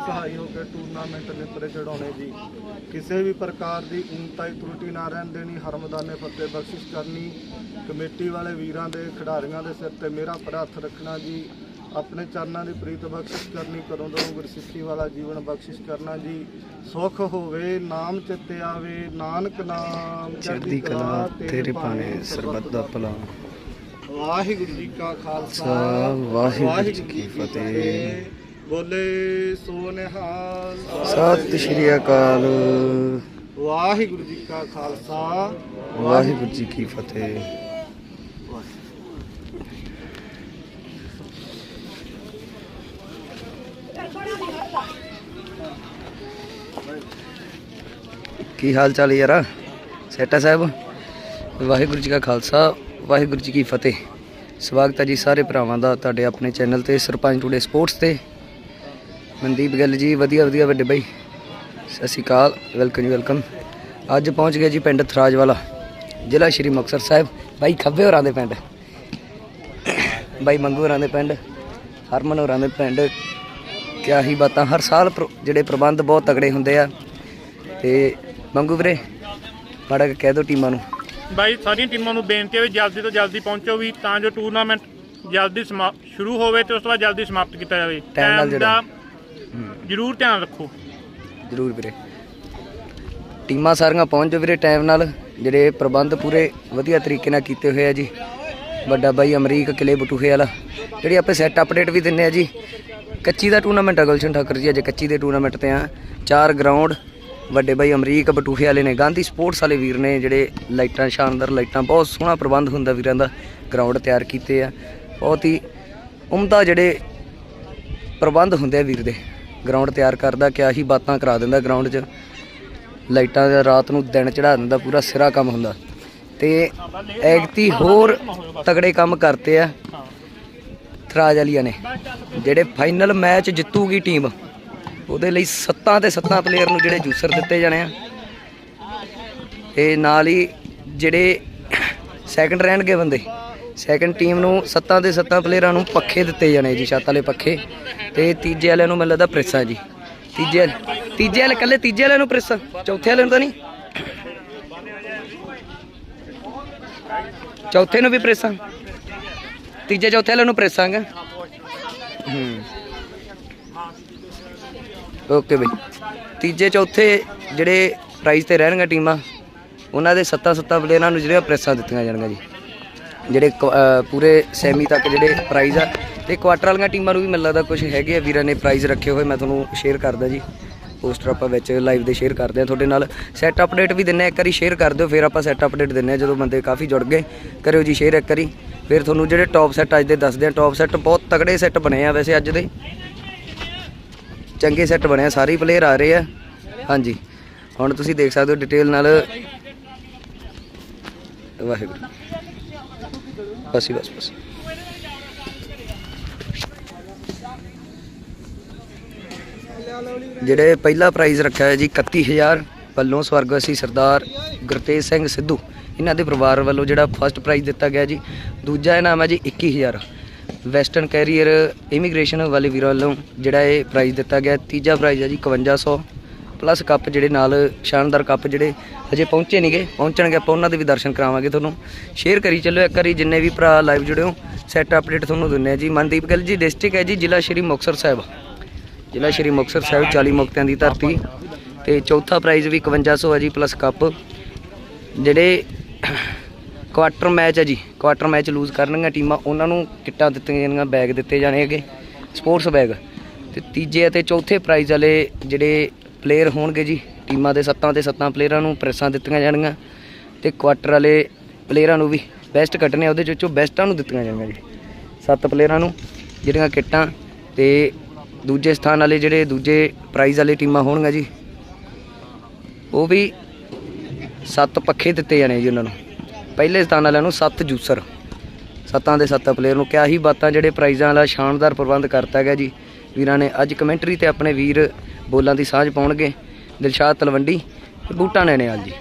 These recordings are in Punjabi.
ਸਹਾਈ ਹੋ ਕੇ ਟੂਰਨਾਮੈਂਟ ਨਿਪਰੇ ਚੜਾਉਣੇ ਜੀ। ਕਿਸੇ ਵੀ ਪ੍ਰਕਾਰ ਦੀ ਊਨਤਾਈ ਤਰੁੱਟੀ ਨਾ ਰਹਿਣ ਦੇਣੀ ਹਰਮਦਾਨੇ ਫਤਿਹ ਬਖਸ਼ਿਸ਼ ਕਰਨੀ ਕਮੇਟੀ ਵਾਲੇ ਵੀਰਾਂ ਦੇ ਖਿਡਾਰੀਆਂ ਦੇ ਸਿਰ ਤੇ ਮੇਰਾ ਹੱਥ ਰੱਖਣਾ ਜੀ। ਆਪਣੇ ਚਰਨਾਂ ਦੀ ਪ੍ਰੀਤ ਬਖਸ਼ਿਸ਼ ਕਰਨੀ ਕਰੋ ਦੋ ਗੁਰਸਿੱਖੀ ਵਾਲਾ ਜੀਵਨ ਬਖਸ਼ਿਸ਼ ਕਰਨਾ ਜੀ। ਸੁਖ ਹੋਵੇ ਨਾਮ ਚਿੱਤੇ ਆਵੇ ਨਾਨਕ ਨਾਮ ਚੜ੍ਹਦੀ ਕਲਾ ਤੇਰੇ ਭਾਣੇ ਸਰਬੱਤ ਦਾ ਭਲਾ। ਵਾਹਿਗੁਰੂ ਜੀ ਕਾ ਖਾਲਸਾ ਵਾਹਿਗੁਰੂ ਜੀ ਕੀ ਫਤਿਹ। ਬੋਲੇ ਸੋ ਨਿਹਾਲ ਸਤਿ ਸ਼੍ਰੀ ਅਕਾਲ। ਵਾਹਿਗੁਰੂ ਜੀ ਕਾ ਖਾਲਸਾ। ਵਾਹਿਗੁਰੂ ਜੀ ਕੀ ਫਤਿਹ। ਕੀ ਹਾਲ ਚਾਲ ਯਾਰਾ? ਸੈਟਾ ਸਾਹਿਬ ਵਾਹਿਗੁਰੂ ਜੀ ਕਾ ਖਾਲਸਾ ਵਾਹਿਗੁਰੂ ਜੀ ਕੀ ਫਤਿਹ। ਸਵਾਗਤ ਹੈ ਜੀ ਸਾਰੇ ਭਰਾਵਾਂ ਦਾ ਤੁਹਾਡੇ ਆਪਣੇ ਚੈਨਲ ਤੇ ਸਰਪੰਚ ਟੂਡੇ ਸਪੋਰਟਸ ਤੇ। ਮਨਦੀਪ ਗਿੱਲ ਜੀ ਵਧੀਆ ਵਧੀਆ ਵੱਡੇ ਬਾਈ। ਸਤਿ ਸ਼੍ਰੀ ਅਕਾਲ ਵੈਲਕਮ ਜੀ ਵੈਲਕਮ। ਅੱਜ ਪਹੁੰਚ ਗਏ ਜੀ ਪਿੰਡ ਥਰਾਜ ਵਾਲਾ ਜ਼ਿਲ੍ਹਾ ਸ਼੍ਰੀ ਮੁਕਤਸਰ ਸਾਹਿਬ। ਬਾਈ ਖੱਬੇ ਹੋਰਾਂ ਦੇ ਪਿੰਡ। ਬਾਈ ਮੰਗੂ ਹੋਰਾਂ ਦੇ ਪਿੰਡ ਹਰਮਨ ਹੋਰਾਂ ਦੇ ਪਿੰਡ। ਕਿਆ ਹੀ ਬਾਤਾਂ ਹਰ ਸਾਲ ਜਿਹੜੇ ਪ੍ਰਬੰਧ ਬਹੁਤ ਤਗੜੇ ਹੁੰਦੇ ਆ। ਤੇ ਮੰਗੂ ਵੀਰੇ ਮਾੜਾ ਕਹਿ ਦਿਓ ਟੀਮਾਂ ਨੂੰ। ਬਾਈ ਸਾਰੀਆਂ ਟੀਮਾਂ ਨੂੰ ਬੇਨਤੀ ਹੈ ਵੀ ਜਲਦੀ ਤੋਂ ਜਲਦੀ ਪਹੁੰਚੋ ਵੀ ਤਾਂ ਜੋ ਟੂਰਨਾਮੈਂਟ ਜਲਦੀ ਸ਼ੁਰੂ ਹੋਵੇ ਤੇ ਉਸ ਤੋਂ ਬਾਅਦ ਜਲਦੀ ਸਮਾਪਤ ਕੀਤਾ ਜਾਵੇ। ਜਿਹੜਾ- ਦਾ ਜ਼ਰੂਰ ਧਿਆਨ ਰੱਖੋ। ਜ਼ਰੂਰ ਵੀਰੇ। ਟੀਮਾਂ ਸਾਰੀਆਂ ਪਹੁੰਚ ਜਾਓ ਵੀਰੇ ਟਾਈਮ ਨਾਲ। ਜਿਹੜੇ ਪ੍ਰਬੰਧ ਪੂਰੇ ਵਧੀਆ ਤਰੀਕੇ ਨਾਲ ਕੀਤੇ ਹੋਏ ਆ ਜੀ। ਵੱਡਾ ਬਾਈ ਅਮਰੀਕ, ਕਿਲੇ ਬਟੂਹੇ ਵਾਲਾ। ਜਿਹੜੀ ਆਪਾਂ ਸੈੱਟ ਅਪਡੇਟ ਵੀ ਦਿੰਨੇ ਆ ਜੀ। ਕੱਚੀ ਦਾ ਟੂਰਨਾਮੈਂਟ ਆ ਗੁਲਸ਼ਨ ਠਾਕਰ ਜੀ, ਅੱਜ ਕੱਚੀ ਦੇ ਟੂਰਨਾਮੈਂਟ ਤੇ ਆ। ਚਾਰ ਗਰਾਊਂਡ ਵੱਡੇ ਬਾਈ ਅਮਰੀਕ, ਬਟੂਹੇ ਵਾਲੇ ਨੇ। ਗਾਂਧੀ ਸਪੋਰਟਸ ਵਾਲੇ ਵੀਰ ਨੇ ਜਿਹੜੇ ਲਾਈਟਾਂ, ਸ਼ਾਨਦਾਰ ਲਾਈਟਾਂ, ਬਹੁਤ ਸੋਹਣਾ ਪ੍ਰਬੰਧ ਹੁੰਦਾ ਵੀਰਾਂ ਦਾ। ਗਰਾਊਂਡ ਤਿਆਰ ਕੀਤੇ ਆ। ਬਹੁਤ ਹੀ ਉਮਦਾ ਜਿਹੜੇ ਪ੍ਰਬੰਧ ਹੁੰਦੇ ਆ ਵੀਰ ਦੇ। ਗਰਾਊਂਡ ਤਿਆਰ ਕਰਦਾ, ਕਿਆ ਹੀ ਬਾਤਾਂ ਕਰਾ ਦਿੰਦਾ ਗਰਾਊਂਡ 'ਚ। ਲਾਈਟਾਂ ਦਾ ਰਾਤ ਨੂੰ ਦਿਨ ਚੜਾ ਦਿੰਦਾ, ਪੂਰਾ ਸਿਰਾ ਕੰਮ ਹੁੰਦਾ। ਤੇ ਐਗਤੀ ਹੋਰ ਤਗੜੇ ਕੰਮ ਕਰਤੇ ਆ ਥਰਾਜ ਵਾਲੀਆਂ ਨੇ, ਜਿਹੜੇ ਫਾਈਨਲ ਮੈਚ ਜਿੱਤੂਗੀ ਟੀਮ ਉਹਦੇ ਲਈ ਸੱਤਾਂ ਤੇ ਸੱਤਾਂ ਪਲੇਅਰ ਨੂੰ ਜਿਹੜੇ ਜੂਸਰ ਦਿੱਤੇ ਜਾਣੇ ਆ। ਤੇ ਨਾਲ ਹੀ ਜਿਹੜੇ ਸੈਕੰਡ ਰਹਿਣਗੇ ਬੰਦੇ ਸੈਕੰਡ ਟੀਮ ਨੂੰ ਸੱਤਾਂ ਦੇ ਸੱਤਾਂ ਪਲੇਅਰਾਂ ਨੂੰ ਪੱਖੇ ਦਿੱਤੇ ਜਾਣੇ ਜੀ, ਛੱਤ ਵਾਲੇ ਪੱਖੇ। ਤੇ ਤੀਜੇ ਵਾਲਿਆਂ ਨੂੰ ਮੈਨੂੰ ਲੱਗਦਾ ਪ੍ਰੈਸਾਂ ਜੀ। ਤੀਜੇ ਵਾਲੇ- ਤੀਜੇ ਵਾਲੇ ਕੱਲੇ ਤੀਜੇ ਵਾਲਿਆਂ ਨੂੰ ਪ੍ਰੈਸਾਂ, ਚੌਥੇ ਵਾਲਿਆਂ ਨੂੰ ਤਾਂ ਨਹੀਂ। ਚੌਥੇ ਨੂੰ ਵੀ ਪ੍ਰੈਸਾਂ। ਤੀਜੇ, ਚੌਥੇ ਵਾਲਿਆਂ ਨੂੰ ਪ੍ਰੈਸਾਂਗਾ ਓਕੇ ਬਈ। ਤੀਜੇ, ਚੌਥੇ ਜਿਹੜੇ ਪ੍ਰਾਈਜ਼ ਤੇ ਰਹਿਣਗੇ ਟੀਮਾਂ ਉਹਨਾਂ ਦੇ ਸੱਤਾ ਸੱਤਾ ਪਲੇਅਰਾਂ ਨੂੰ ਜਿਹੜੀਆਂ ਪ੍ਰੈਸਾਂ ਦਿੱਤੀਆਂ ਜਾਣਗੀਆਂ ਜੀ। ਜਿਹੜੇ ਕ- ਪੂਰੇ ਸੈਮੀ ਤੱਕ ਜਿਹੜੇ ਪ੍ਰਾਈਜ਼ ਆ, ਤੇ ਕੁਆਟਰ ਵਾਲੀਆਂ ਟੀਮਾਂ ਨੂੰ ਵੀ ਮੈਨੂੰ ਲੱਗਦਾ ਕੁਝ ਹੈਗੇ ਆ। ਵੀਰਾਂ ਨੇ ਪ੍ਰਾਈਜ਼ ਰੱਖੇ ਹੋਏ, ਮੈਂ ਤੁਹਾਨੂੰ ਸ਼ੇਅਰ ਕਰਦਾ ਜੀ। ਪੋਸਟਰ ਆਪਾਂ ਵਿੱਚ ਲਾਈਵ ਦੇ ਸ਼ੇਅਰ ਕਰਦੇ ਆ ਤੁਹਾਡੇ ਨਾਲ। ਸੈਟ ਅਪਡੇਟ ਵੀ ਦਿੰਨੇ ਆ, ਇੱਕ ਵਾਰੀ ਸ਼ੇਅਰ ਕਰ ਦਿਓ, ਫਿਰ ਆਪਾਂ ਸੈਟ ਅਪਡੇਟ ਦਿੰਨੇ ਆ, ਜਦੋਂ ਬੰਦੇ ਕਾਫੀ ਜੁੜ ਗਏ, ਕਰਿਓ ਜੀ ਸ਼ੇਅਰ ਇੱਕ ਵਾਰੀ। ਫਿਰ ਤੁਹਾਨੂੰ ਜਿਹੜੇ ਟੌਪ ਸੈੱਟ ਅੱਜ ਦੇ ਦੱਸਦੇ ਆ ਟੌਪ ਸੈੱਟ ਬਹੁਤ ਤਗੜੇ ਸੈੱਟ ਬਣੇ ਆ ਵੈਸੇ ਅੱਜ ਦੇ। ਚੰਗੇ ਸੈੱਟ ਬਣੇ ਆ, ਸਾਰੇ ਪਲੇਅਰ ਆ ਰਹੇ ਆ। ਹਾਂਜੀ। ਹੁਣ ਤੁਸੀਂ ਦੇਖ ਸਕਦੇ ਹੋ ਡਿਟੇਲ ਨਾਲ। ਵਾਹਿਗੁਰੂ। ਬਸ ਹੀ ਬਸ ਬਸ। ਜਿਹੜੇ ਪਹਿਲਾ ਪ੍ਰਾਈਜ਼ ਰੱਖਿਆ ਹੈ ਜੀ 31000 ਵੱਲੋਂ ਸਵਰਗਵਾਸੀ ਸਰਦਾਰ ਗੁਰਤੇਜ ਸਿੰਘ ਸਿੱਧੂ। ਇਹਨਾਂ ਦੇ ਪਰਿਵਾਰ ਵੱਲੋਂ ਜਿਹੜਾ ਫਸਟ ਪ੍ਰਾਈਜ਼ ਦਿੱਤਾ ਗਿਆ ਜੀ, ਦੂਜਾ ਇਨਾਮ ਹੈ ਜੀ 21000 ਵੈਸਟਰਨ ਕੈਰੀਅਰ ਇਮੀਗ੍ਰੇਸ਼ਨ ਵਾਲੇ ਵੀਰਾਂ ਵੱਲੋਂ ਜਿਹੜਾ ਇਹ ਪ੍ਰਾਈਜ਼ ਦਿੱਤਾ ਗਿਆ, ਤੀਜਾ ਪ੍ਰਾਈਜ਼ ਹੈ ਜੀ 5100 ਪਲੱਸ ਕੱਪ ਜਿਹੜੇ ਨਾਲ ਸ਼ਾਨਦਾਰ ਕੱਪ ਜਿਹੜੇ ਹਜੇ ਪਹੁੰਚੇ ਨਹੀਂਗੇ ਪਹੁੰਚਣਗੇ ਆਪਾਂ ਉਹਨਾਂ ਦੇ ਵੀ ਦਰਸ਼ਨ ਕਰਾਵਾਂਗੇ ਤੁਹਾਨੂੰ। ਸ਼ੇਅਰ ਕਰੀ ਚੱਲੋ ਇੱਕ ਵਾਰੀ ਜਿੰਨੇ ਵੀ ਭਰਾ ਲਾਈਵ ਜੁੜੇ ਹੋ ਸੈਟ ਅਪਡੇਟ ਤੁਹਾਨੂੰ ਦਿੰਨੇ ਆ ਜੀ। ਮਨਦੀਪ ਗਿੱਲ ਜੀ ਡਿਸਟ੍ਰਿਕਟ ਹੈ ਜੀ, ਜ਼ਿਲ੍ਹਾ ਸ਼੍ਰੀ ਮੁਕਤਸਰ ਸਾਹਿਬ। ਜ਼ਿਲ੍ਹਾ ਸ਼੍ਰੀ ਮੁਕਤਸਰ ਸਾਹਿਬ 40 ਮੁਕਤਿਆਂ ਦੀ ਧਰਤੀ। ਤੇ ਚੌਥਾ ਪ੍ਰਾਈਜ਼ ਵੀ 5100 ਹੈ ਜੀ ਪਲੱਸ ਕੱਪ ਜਿਹੜੇ ਕੁਆਟਰ ਮੈਚ ਹੈ ਜੀ ਕੁਆਟਰ ਮੈਚ ਲੂਜ਼ ਕਰਨਗੀਆਂ ਟੀਮਾਂ, ਉਹਨਾਂ ਨੂੰ ਕਿੱਟਾਂ ਦਿੱਤੀਆਂ ਜਾਣਗੀਆਂ ਬੈਗ ਦਿੱਤੇ ਜਾਣੇ ਹੈਗੇ ਸਪੋਰਟਸ ਬੈਗ ਤੇ ਤੀਜੇ ਅਤੇ ਚੌਥੇ ਪ੍ਰਾਈਜ਼ ਵਾਲੇ ਜਿਹੜੇ ਪਲੇਅਰ ਹੋਣਗੇ ਜੀ। ਟੀਮਾਂ ਦੇ ਸੱਤਾਂ ਤੇ ਸੱਤਾਂ ਪਲੇਅਰਾਂ ਨੂੰ ਪ੍ਰੈਸਾਂ ਦਿੱਤੀਆਂ ਜਾਣਗੀਆਂ ਤੇ ਕੁਆਟਰ ਵਾਲੇ ਪਲੇਅਰਾਂ ਨੂੰ ਵੀ ਬੈਸਟ ਕੱਢਣੇ ਆ, ਉਹਦੇ ਵਿੱਚੋਂ ਬੈਸਟਾਂ ਨੂੰ ਦਿੱਤੀਆਂ ਜਾਣਗੀਆਂ ਜੀ। ਸੱਤ ਪਲੇਅਰਾਂ ਨੂੰ ਜਿਹੜੀਆਂ ਕਿੱਟਾਂ ਤੇ ਦੂਜੇ ਸਥਾਨ ਵਾਲੇ ਜਿਹੜੇ ਦੂਜੇ ਪ੍ਰਾਈਜ਼ ਵਾਲੇ ਟੀਮਾਂ ਹੋਣਗੀਆਂ ਜੀ ਉਹ ਵੀ ਸੱਤ ਪੱਖੇ ਦਿੱਤੇ ਜਾਣੇ ਜੀ ਉਹਨਾਂ ਨੂੰ। ਪਹਿਲੇ ਸਥਾਨ ਵਾਲਿਆਂ ਨੂੰ ਸੱਤ ਜੂਸਰ ਸੱਤਾਂ ਦੇ ਸੱਤ ਪਲੇਅਰ ਨੂੰ ਕਿਆ ਹੀ ਬਾਤਾਂ ਜਿਹੜੇ ਪ੍ਰਾਈਜ਼ਾਂ ਵਾਲਾ ਸ਼ਾਨਦਾਰ ਪ੍ਰਬੰਧ ਕਰਤਾ ਗਿਆ ਜੀ। ਵੀਰਾਂ ਨੇ ਅੱਜ ਕਮੈਂਟਰੀ ਤੇ ਆਪਣੇ ਵੀਰ ਬੋਲਾਂ ਦੀ ਸਾਂਝ ਪਾਉਣਗੇ। ਦਿਲਸ਼ਾਦ ਤਲਵੰਡੀ ਤੇ ਬੂਟਾ ਨੈਣੇਵਾਲ ਜੀ।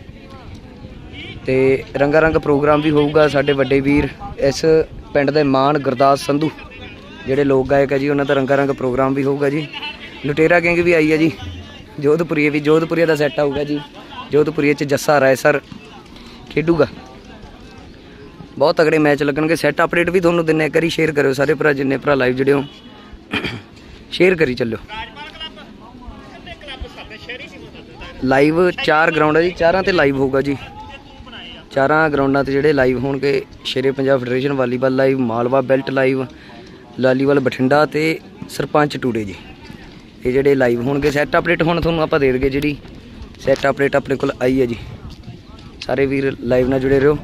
ਤੇ ਰੰਗਾ ਰੰਗ ਪ੍ਰੋਗਰਾਮ ਵੀ ਹੋਊਗਾ ਸਾਡੇ ਵੱਡੇ ਵੀਰ ਇਸ ਪਿੰਡ ਦੇ ਮਾਨ ਗੁਰਦਾਸ ਸੰਧੂ, ਜਿਹੜੇ ਲੋਕ ਗਾਇਕ ਹੈ ਜੀ, ਉਹਨਾਂ ਦਾ ਰੰਗਾ ਰੰਗ ਪ੍ਰੋਗਰਾਮ ਵੀ ਹੋਊਗਾ ਜੀ। ਲੁਟੇਰਾ ਕਿੰਗ ਵੀ ਆਈ ਹੈ ਜੀ। ਜੋਧਪੁਰੀਏ ਵੀ ਜੋਧਪੁਰੀਏ ਦਾ ਸੈੱਟ ਆਊਗਾ ਜੀ। ਜੋਧਪੁਰੀਏ ਚ ਜੱਸਾ ਰਾਏ ਸਰ ਖੇਡੂਗਾ। ਬਹੁਤ ਤਗੜੇ ਮੈਚ ਲੱਗਣਗੇ। ਸੈੱਟ ਅਪਡੇਟ ਵੀ ਤੁਹਾਨੂੰ ਦਿੰਨੇ ਕਰੀ ਸ਼ੇਅਰ ਕਰਿਓ ਸਾਰੇ ਭਰਾ, ਜਿੰਨੇ ਭਰਾ ਲਾਈਵ ਜੁੜੇ ਹੋ। ਸ਼ੇਅਰ ਕਰੀ ਚੱਲਿਓ। ਲਾਈਵ ਚਾਰ ਗਰਾਊਂਡ ਹੈ ਜੀ, ਚਾਰਾਂ ਤੇ ਲਾਈਵ ਹੋਊਗਾ ਜੀ। ਚਾਰਾਂ ਗਰਾਊਂਡਾਂ ਤੇ ਜਿਹੜੇ ਲਾਈਵ ਹੋਣਗੇ, Shere Punjab federation volleyball live, Malwa belt live, Laliwal Bathinda ਤੇ ਸਰਪੰਚ ਟੂਡੇ ਜੀ। ਇਹ ਜਿਹੜੇ ਲਾਈਵ ਹੋਣਗੇ ਸੈੱਟ ਅਪਡੇਟ ਹੁਣ ਤੁਹਾਨੂੰ ਆਪਾਂ ਦੇ ਦੇਗੇ ਜਿਹੜੀ ਸੈੱਟ ਅਪਡੇਟ ਆਪਣੇ ਕੋਲ ਆਈ ਹੈ ਜੀ। ਸਾਰੇ ਵੀਰ ਲਾਈਵ ਨਾਲ ਜੁੜੇ ਰਹੋ।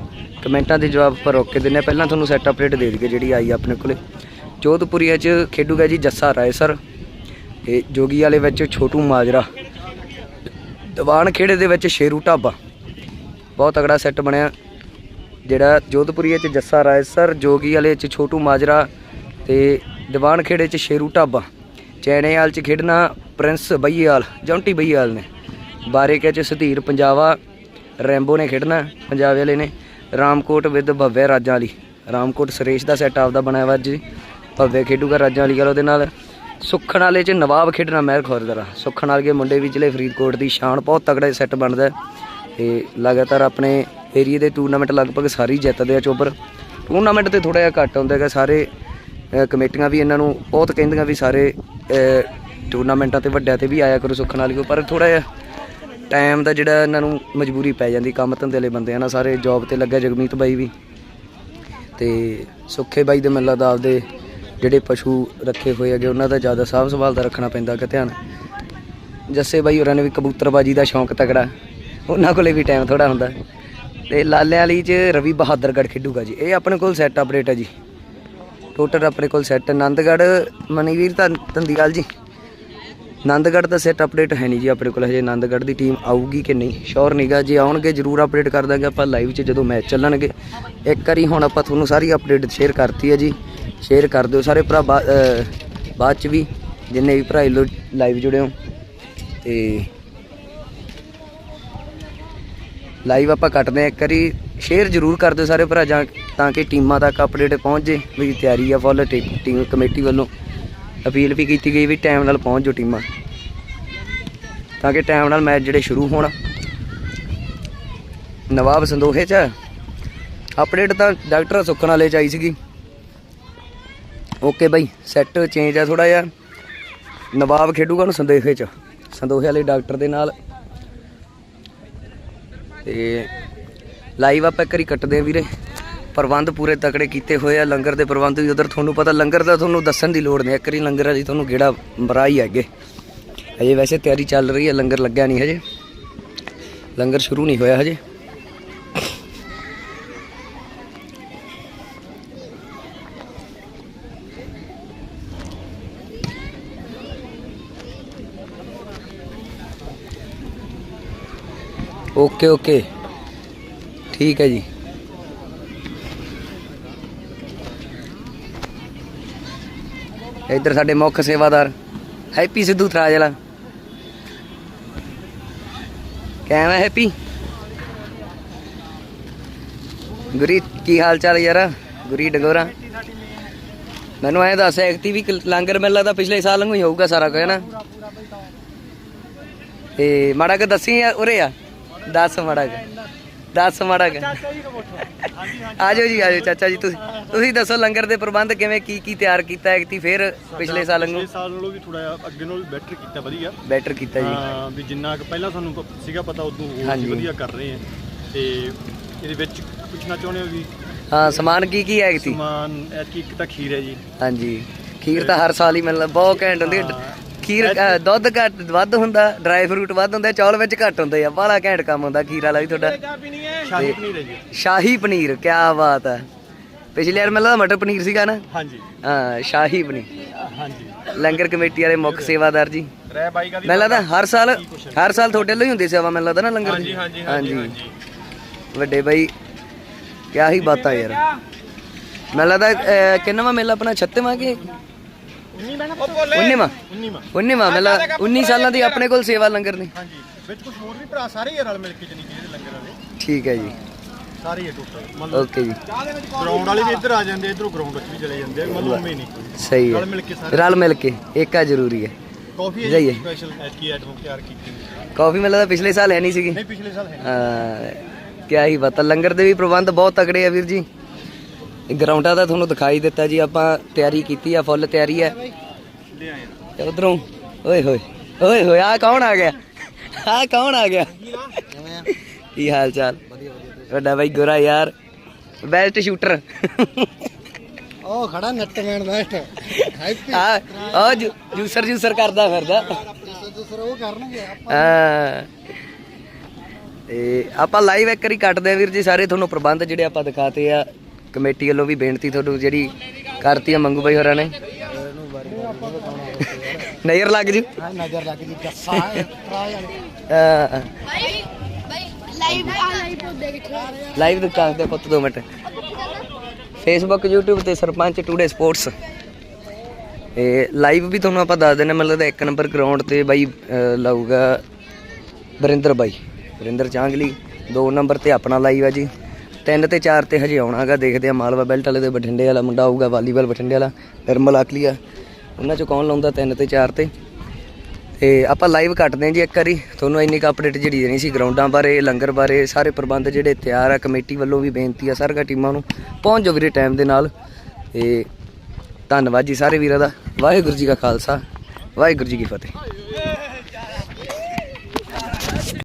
ਕਮੈਂਟਾਂ ਦੇ ਜਵਾਬ ਪਰ ਰੋਕ ਕੇ ਦਿੰਨੇ ਪਹਿਲਾਂ ਤੁਹਾਨੂੰ ਸੈੱਟ ਅਪਡੇਟ ਦੇ ਦੇਗੇ ਜਿਹੜੀ ਆਈ ਆਪਣੇ ਕੋਲੇ। ਜੋਧਪੁਰੀਆ ਚ ਖੇਡੂਗਾ ਜੀ ਜੱਸਾ ਰਾਏ ਸਰ ਤੇ ਜੋਗੀ ਵਾਲੇ ਵਿੱਚ ਛੋਟੂ ਮਾਜਰਾ। ਦੀਵਾਨ ਖੇੜੇ ਦੇ ਵਿੱਚ ਸ਼ੇਰੂ ਢਾਬਾ। ਬਹੁਤ ਤਗੜਾ ਸੈੱਟ ਬਣਿਆ। ਜਿਹੜਾ ਜੋਧਪੁਰੀਏ ਚ ਜੱਸਾ ਰਾਏ ਸਰ, ਜੋਗੀ ਵਾਲੇ ਚ ਛੋਟੂ ਮਾਜਰਾ ਤੇ ਦੀਵਾਨ ਖੇੜੇ ਚ ਸ਼ੇਰੂ ਢਾਬਾ। ਚੈਣੇਵਾਲ ਚ ਖੇਡਣਾ ਪ੍ਰਿੰਸ ਬਈਆਲ, ਜੌਂਟੀ ਬਈਆਲ ਨੇ। ਬਾਰੇਕੇ ਚ ਸਧੀਰ ਪੰਜਾਬਾ ਰੈਂਬੋ ਨੇ ਖੇਡਣਾ, ਪੰਜਾਬ ਵਾਲੇ ਨੇ। ਰਾਮਕੋਟ ਵਿਦ ਭੱਵੇ ਰਾਜਾਂ ਵਾਲੀ। ਰਾਮਕੋਟ ਸੁਰੇਸ਼ ਦਾ ਸੈੱਟ ਆਪਦਾ ਬਣਾਇਆ ਵਾ ਜੀ ਭੱਵੇ ਖੇਡੂਗਾ ਰਾਜਾਂ ਵਾਲੀ ਗੱਲ ਉਹਦੇ ਨਾਲ। ਸੁੱਖਣ ਵਾਲੇ ਚ ਨਵਾਬ ਖੇਡਣਾ ਮਹਿਰ ਖੋਰਦਰਾ ਸੁੱਖਣ ਵਾਲੇ ਮੁੰਡੇ ਵੀ ਜ਼ਿਲ੍ਹੇ ਫਰੀਦਕੋਟ ਦੀ ਸ਼ਾਨ, ਬਹੁਤ ਤਗੜਾ ਸੈੱਟ ਬਣਦਾ। ਹੈ। ਤੇ ਲਗਾਤਾਰ ਆਪਣੇ ਏਰੀਆ ਦੇ ਟੂਰਨਾਮੈਂਟ ਲਗਭਗ ਸਾਰੀ ਜਿੱਤਦੇ ਆ ਚੋਬਰ। ਟੂਰਨਾਮੈਂਟ ਤੇ ਥੋੜਾ ਜਿਹਾ ਘੱਟ ਹੁੰਦਾ ਹੈਗਾ, ਸਾਰੇ ਕਮੇਟੀਆਂ ਵੀ ਇਹਨਾਂ ਨੂੰ ਬਹੁਤ ਕਹਿੰਦੀਆਂ ਵੀ ਸਾਰੇ ਟੂਰਨਾਮੈਂਟਾਂ ਤੇ ਵੱਡਿਆਂ ਤੇ ਵੀ ਆਇਆ ਕਰੋ ਸੁੱਖਣ ਵਾਲੀ ਕੋ ਪਰ ਥੋੜਾ ਜਿਹਾ ਟਾਈਮ ਦਾ ਜਿਹੜਾ ਇਹਨਾਂ ਨੂੰ ਮਜਬੂਰੀ ਪੈ ਜਾਂਦੀ, ਕੰਮ ਧੰਦੇ ਵਾਲੇ ਬੰਦੇ ਆ ਨਾ, ਸਾਰੇ ਜੌਬ ਤੇ ਲੱਗਾ ਜਗਮੀਤ ਬਾਈ ਵੀ। ਤੇ ਸੁੱਖੇ ਬਾਈ ਦੇ ਮੈਨੂੰ ਲੱਗਦਾ ਆਪਦੇ ਜਿਹੜੇ ਪਸ਼ੂ ਰੱਖੇ ਹੋਏ ਹੈਗੇ, ਉਹਨਾਂ ਦਾ ਜ਼ਿਆਦਾ ਸਾਂਭ ਸੰਭਾਲ ਦਾ ਰੱਖਣਾ ਪੈਂਦਾ ਕਿ ਧਿਆਨ। ਜੱਸੇ ਬਾਈ ਹੋਰਾਂ ਨੇ ਵੀ ਕਬੂਤਰਬਾਜੀ ਦਾ ਸ਼ੌਂਕ ਤਗੜਾ ਉਹਨਾਂ ਕੋਲੇ ਵੀ ਟਾਈਮ ਥੋੜਾ ਹੁੰਦਾ। ਤੇ ਲਾਲਿਆਂ ਵਾਲੀ ਚ ਰਵੀ ਬਹਾਦਰਗੜ੍ਹ ਖੇਡੂਗਾ ਜੀ। ਇਹ ਆਪਣੇ ਕੋਲ ਸੈੱਟ ਅਪਡੇਟ ਹੈ ਜੀ। ਟੋਟਲ ਆਪਣੇ ਕੋਲ ਸੈੱਟ ਆਨੰਦਗੜ੍ਹ ਮਨੀਵੀਰ ਤਾਂ ਧੰਦੀਵਾਲ ਜੀ। ਆਨੰਦਗੜ੍ਹ ਦਾ ਸੈੱਟ ਅਪਡੇਟ ਹੈ ਨਹੀਂ ਜੀ ਆਪਣੇ ਕੋਲ ਹਜੇ। ਆਨੰਦਗੜ੍ਹ ਦੀ ਟੀਮ ਆਊਗੀ ਕਿ ਨਹੀਂ ਸ਼ੋਰ ਨਹੀਂਗਾ ਜੇ ਆਉਣਗੇ, ਜਰੂਰ ਅਪਡੇਟ ਕਰ ਦਾਂਗੇ ਆਪਾਂ ਲਾਈਵ 'ਚ ਜਦੋਂ ਮੈਚ ਚੱਲਣਗੇ। ਇੱਕ ਵਾਰੀ ਹੁਣ ਆਪਾਂ ਤੁਹਾਨੂੰ ਸਾਰੀ ਅਪਡੇਟ ਸ਼ੇਅਰ ਕਰਤੀ ਹੈ ਜੀ। ਸ਼ੇਅਰ ਕਰ ਦਿਓ ਸਾਰੇ ਭਰਾ ਬਾਅਦ 'ਚ ਵੀ ਜਿੰਨੇ ਵੀ ਭਰਾ ਲਾਈਵ ਜੁੜੇ ਹੋ। ਤੇ ਲਾਈਵ ਆਪਾਂ ਕੱਟਦੇ ਆ ਇੱਕ ਵਾਰੀ। ਸ਼ੇਅਰ ਜਰੂਰ ਕਰ ਦਿਓ ਸਾਰੇ ਭਰਾ, ਜਾਂ ਤਾਂ ਕਿ ਟੀਮਾਂ ਤੱਕ ਅਪਡੇਟ ਪਹੁੰਚ ਜੇ ਵੀ ਤਿਆਰੀ ਆ ਫੁੱਲ ਟੀਮ ਕਮੇਟੀ ਵੱਲੋਂ। ਅਪੀਲ ਵੀ ਕੀਤੀ ਗਈ ਵੀ ਟਾਈਮ ਨਾਲ ਪਹੁੰਚ ਜੋ ਟੀਮਾਂ। ਤਾਂ ਕਿ ਟਾਈਮ ਨਾਲ ਮੈਚ ਜਿਹੜੇ ਸ਼ੁਰੂ ਹੋਣ। ਨਵਾਬ ਸੰਦੋਹੇ ਚ। ਅਪਡੇਟ ਤਾਂ ਡਾਕਟਰ ਸੁੱਖਣ ਵਾਲੇ ਚ ਆਈ ਸੀਗੀ। ਓਕੇ ਬਾਈ ਸੈੱਟ ਚੇਂਜ ਆ ਥੋੜਾ ਜਿਹਾ। ਨਵਾਬ ਖੇਡੂਗਾ ਉਹਨੂੰ ਸੰਦੋਹੇ ਚ। ਸੰਦੋਹੇ ਵਾਲੇ ਡਾਕਟਰ ਦੇ ਨਾਲ। ਤੇ ਲਾਈਵ ਆਪਾਂ ਇੱਕ ਵਾਰੀ ਕੱਟਦੇ ਆ ਵੀਰੇ। ਪ੍ਰਬੰਧ ਪੂਰੇ ਤਕੜੇ ਕੀਤੇ ਹੋਏ ਆ, ਲੰਗਰ ਦੇ ਪ੍ਰਬੰਧ ਵੀ ਉਧਰ ਤੁਹਾਨੂੰ ਪਤਾ, ਲੰਗਰ ਦਾ ਤੁਹਾਨੂੰ ਦੱਸਣ ਦੀ ਲੋੜ ਨਹੀਂ। ਇੱਕ ਵਾਰੀ ਲੰਗਰ ਵਾਲੀ ਤੁਹਾਨੂੰ ਗੇੜਾ ਬਰਾਈ ਅੱਗੇ ਹਜੇ ਵੈਸੇ ਤਿਆਰੀ ਚੱਲ ਰਹੀ ਹੈ, ਲੰਗਰ ਲੱਗਿਆ ਨਹੀਂ ਹਜੇ। ਲੰਗਰ ਸ਼ੁਰੂ ਨਹੀਂ ਹੋਇਆ ਹਜੇ। Okay okay. ਠੀਕ ਹੈ ਜੀ। ਇੱਧਰ ਸਾਡੇ ਮੁੱਖ ਸੇਵਾਦਾਰ, ਹੈਪੀ ਸਿੱਧੂ ਥਰਾਜ ਵਾਲਾ। ਕਿਵੇਂ ਹੈਪੀ? ਗੁਰੀ, ਕੀ ਹਾਲ ਚਾਲ ਯਾਰ? ਗੁਰੀ ਡਗੋਰਾ। ਮੈਨੂੰ ਐਂ ਦੱਸ ਐਕਟੀ ਵੀ ਕ- ਲੰਗਰ ਮੈਨੂੰ ਲੱਗਦਾ ਪਿਛਲੇ ਸਾਲ ਨੂੰ ਹੀ ਹੋਊਗਾ ਸਾਰਾ ਕੁਝ ਨਾ? ਤੇ ਮਾੜਾ ਕਿ ਦੱਸੀ ਉਰੇ ਆ। ਦੱਸ ਮਾੜਾ ਕਿ ਦੱਸ ਮਾੜਾ ਕਿ ਆਜੋ ਜੀ ਆਜੋ ਚਾਚਾ ਜੀ ਤੁਸੀਂ ਤੁਸੀਂ ਦੱਸੋ ਲੰਗਰ ਦੇ ਪ੍ਰਬੰਧ ਕਿਵੇਂ ਕੀ ਕੀ ਤਿਆਰ ਕੀਤਾ ਐਕਟੀ ਫੇਰ ਪਿਛਲੇ ਸਾਲ ਨੂੰ? ਪਿਛਲੇ ਸਾਲ ਨਾਲੋਂ ਵੀ ਥੋੜਾ ਅੱਗੇ ਨਾਲੋਂ ਵੀ ਬੈਟਰ ਕੀਤਾ ਵਧੀਆ। ਬੈਟਰ ਕੀਤਾ ਜੀ। ਹਾਂ ਵੀ ਜਿੰਨਾ ਕੁ ਪਹਿਲਾਂ ਸਾਨੂੰ ਸੀਗਾ ਪਤਾ ਉਦੋਂ ਹੋਰ। ਵੀ ਵਧੀਆ ਕਰ ਰਹੇ ਆ। ਤੇ ਇਹਦੇ ਵਿੱਚ ਪੁੱਛਣਾ ਚਾਹੁੰਦੇ ਹੋ ਵੀ ਹਾਂ ਸਮਾਨ ਕੀ ਕੀ ਹੈ ਐਕਟੀ ਸਮਾਨ ਐਤਕੀ ਇੱਕ ਤਾਂ ਖੀਰ ਹੈ ਜੀ। ਹਾਂਜੀ। ਖੀਰ ਤਾਂ ਹਰ ਸਾਲ ਹੀ ਮਿਲਦਾ ਬਹੁਤ ਘੈਂਟ ਹੁੰਦੀ ਹੈ। ਹਾਂ। ਖੀਰ ਅ, ਦੁੱਧ ਘੱਟ ਵੱਧ ਹੁੰਦਾ ਡਰਾਈ ਫਰੂਟ ਵੱਧ ਹੁੰਦਾ ਚੌਲ ਵਿੱਚ ਘੱਟ ਹੁੰਦੇ ਆ ਬਾਹਲਾ ਘੈਂਟ ਕੰਮ ਹੁੰਦਾ ਖੀਰ ਵਾਲਾ ਵੀ ਤੁਹਾਡਾ। ਸ਼ਾਹੀ ਪਨੀਰ ਹੈ ਜੀ। ਸ਼ਾਹੀ ਪਨੀਰ ਕੀ ਬਾਤ ਹੈ ਪਿਛਲੇ ਵਾਰ ਮਿਲਦਾ ਮਟਰ ਪਨੀਰ ਸੀਗਾ ਨਾ? ਹਾਂਜੀ। ਹਾਂ ਸ਼ਾਹੀ ਪਨੀਰ। ਹਾਂਜੀ। ਲੰਗਰ ਕਮੇਟੀ ਵਾਲੇ ਮੁੱਖ ਸੇਵਾਦਾਰ ਜੀ। ਰਹਿ ਬਾਈ ਕਾ ਮੈਨੂੰ ਲੱਗਦਾ ਹਰ ਸਾਲ ਹਰ ਸਾਲ ਤੁਹਾਡੇ ਹੀ ਹੁੰਦੀ ਸੇਵਾ ਮੈਨੂੰ ਲੱਗਦਾ ਨਾ ਲੰਗਰ ਦੀ। ਹਾਂਜੀ ਹਾਂਜੀ ਹਾਂਜੀ ਵੱਡੇ ਬਾਈ ਕਿਆ ਹੀ ਬਾਤਾਂ ਯਾਰ। ਮੈਨੂੰ ਲੱਗਦਾ ਅਹ, ਕਿੰਨਵਾਂ ਮੇਲਾ ਆਪਣਾ 36ਵਾਂ ਕਿ 19ਵਾਂ 19ਵਾਂ 19ਵਾਂ ਮੇਲਾ 19 ਸਾਲਾਂ ਦੀ ਆਪਣੇ ਕੋਲ ਸੇਵਾ ਲੰਗਰ ਦੀ ਹਾਂਜੀ ਵਿੱਚ ਕੁਝ ਹੋਰ ਵੀ ਭਰਾ ਸਾਰੇ ਹੀ ਰਲ ਮਿਲ ਕੇ ਜਣੀ ਕਿ ਇਹਦੇ ਲੰਗਰ ਵਾਲੇ ਠੀਕ ਹੈ ਜੀ। ਸਾਰੇ ਹੀ ਟੋਟਲ ਮਤਲਬ ਓਕੇ ਜੀ। ਗਰਾਊਂਡ ਵਾਲੇ ਵੀ ਇੱਧਰ ਆ ਜਾਂਦੇ ਇਧਰੋਂ ਗਰਾਊਂਡ ਵਿੱਚ ਵੀ ਚਲੇ ਜਾਂਦੇ ਆ, ਮਤਲਬ ਉਵੇਂ ਨਹੀਂ। ਸਹੀ ਰਲ ਮਿਲ ਹੈ ਕੇ ਸਾਰੇ। ਰਲ ਮਿਲ ਕੇ ਏਕਾ ਜ਼ਰੂਰੀ ਹੈ। ਕਾਫੀ ਜਾਈਏ। ਸਪੈਸ਼ਲ ਐਤਕੀ ਐਟਮ ਤਿਆਰ ਕੀਤੀ ਕਾਫੀ ਮੈਨੂੰ ਲੱਗਦਾ ਪਿਛਲੇ ਸਾਲ ਹੈ ਨਹੀਂ ਸੀਗੀ। ਨਹੀਂ ਪਿਛਲੇ ਸਾਲ ਹੈ ਹਾਂ ਕਿਆ ਹੀ ਪਤਾ ਲੰਗਰ ਦੇ ਵੀ ਪ੍ਰਬੰਧ ਬਹੁਤ ਤਕੜੇ ਆ ਵੀਰ ਜੀ। ਗਰਾਊਂਡਾਂ ਦਾ ਤੁਹਾਨੂੰ ਦਿਖਾਈ ਦਿੱਤਾ ਜੀ ਆਪਾਂ ਤਿਆਰੀ ਕੀਤੀ ਆ ਫੁੱਲ ਤਿਆਰੀ ਹੈ ਆਏ ਤੇ ਉਧਰੋਂ ਓਏ ਹੋਏ ਓਏ ਹੋਏ ਆ ਕੌਣ ਆ ਗਿਆ? ਆ ਕੌਣ ਆ ਗਿਆ? ਕੀ ਹਾਲ ਚਾਲ? ਵੱਡਾ ਬਾਈ ਗੋਰਾ ਯਾਰ ਬੈਸਟ ਸ਼ੂਟਰ। ਉਹ ਖੜਾ ਨੱਟਮੈਨ ਬੈਸਟ। ਹੈਪੀ ਆ ਉਹ ਜੂਸਰ ਜੂਸਰ ਕਰਦਾ ਫਿਰਦਾ। ਦੂਸਰਾ ਉਹ ਕਰਨਗੇ ਹਾਂ। ਤੇ ਆਪਾਂ ਲਾਈਵ ਇੱਕ ਵਾਰੀ ਕੱਟਦੇ ਆ ਵੀਰ ਜੀ ਸਾਰੇ ਤੁਹਾਨੂੰ ਪ੍ਰਬੰਧ ਜਿਹੜੇ ਆਪਾਂ ਦਿਖਾਤੇ ਆ। ਕਮੇਟੀ ਵੱਲੋਂ ਵੀ ਬੇਨਤੀ ਤੁਹਾਨੂੰ ਜਿਹੜੀ ਕਰਤੀ ਆ ਮੰਗੂ ਬਾਈ ਹੋਰਾਂ ਨੇ। ਨਜ਼ਰ ਲੱਗ ਜੂ। ਨਜ਼ਰ ਲੱਗ ਹਾਂ ਲਾਈਵ ਆ ਲਾਈਵ ਦੇਖ। ਲਾਈਵ ਦਿਖਾ ਦੇ ਪੁੱਤ ਦੋ ਮਿੰਟ। ਫੇਸਬੁੱਕ YouTube ਤੇ ਸਰਪੰਚ ਟੂਡੇ ਸਪੋਰਟਸ ਇਹ ਲਾਈਵ ਵੀ ਤੁਹਾਨੂੰ ਆਪਾਂ ਦੱਸ ਦਿੰਨੇ ਮਤਲਬ ਇੱਕ ਨੰਬਰ ਗਰਾਊਂਡ ਤੇ ਬਾਈ ਲਾਊਗਾ ਵਰਿੰਦਰ ਬਾਈ। ਵਰਿੰਦਰ ਚਾਂਗਲੀ ਦੋ ਨੰਬਰ ਤੇ ਆਪਣਾ ਲਾਈਵ ਆ ਜੀ। ਤਿੰਨ ਤੇ ਚਾਰ ਤੇ ਹਜੇ ਆਉਣਾਗਾ, ਦੇਖਦੇ ਆ ਮਾਲਵਾ ਬੈਲਟ ਵਾਲੇ ਦੇ ਬਠਿੰਡੇ ਵਾਲਾ ਮੁੰਡਾ ਆਊਗਾ ਵਾਲੀਬਾਲ ਬਠਿੰਡੇ ਵਾਲਾ, ਨਿਰਮਲ ਆਕਲੀਆ ਉਹਨਾਂ ਚੋਂ ਕੌਣ ਲਾਉਂਦਾ ਤਿੰਨ ਤੇ ਚਾਰ ਤੇ? ਤੇ ਆਪਾਂ ਲਾਈਵ ਕੱਟਦੇ ਹਾਂ ਜੀ ਇੱਕ ਵਾਰੀ। ਤੁਹਾਨੂੰ ਇੰਨੀ ਕੁ ਅਪਡੇਟ ਜਿਹੜੀ ਦੇਣੀ ਸੀ ਗਰਾਊਂਡਾਂ ਬਾਰੇ, ਲੰਗਰ ਬਾਰੇ, ਸਾਰੇ ਪ੍ਰਬੰਧ ਜਿਹੜੇ ਤਿਆਰ ਆ, ਕਮੇਟੀ ਵੱਲੋਂ ਵੀ ਬੇਨਤੀ ਆ ਸਾਰੀਆਂ ਟੀਮਾਂ ਨੂੰ। ਪਹੁੰਚ ਜਾਓ ਵੀਰੇ ਟਾਈਮ ਦੇ ਨਾਲ। ਤੇ ਧੰਨਵਾਦ ਜੀ ਸਾਰੇ ਵੀਰਾਂ ਦਾ। ਵਾਹਿਗੁਰੂ ਜੀ ਕਾ ਖਾਲਸਾ, ਵਾਹਿਗੁਰੂ ਜੀ ਕੀ ਫਤਿਹ।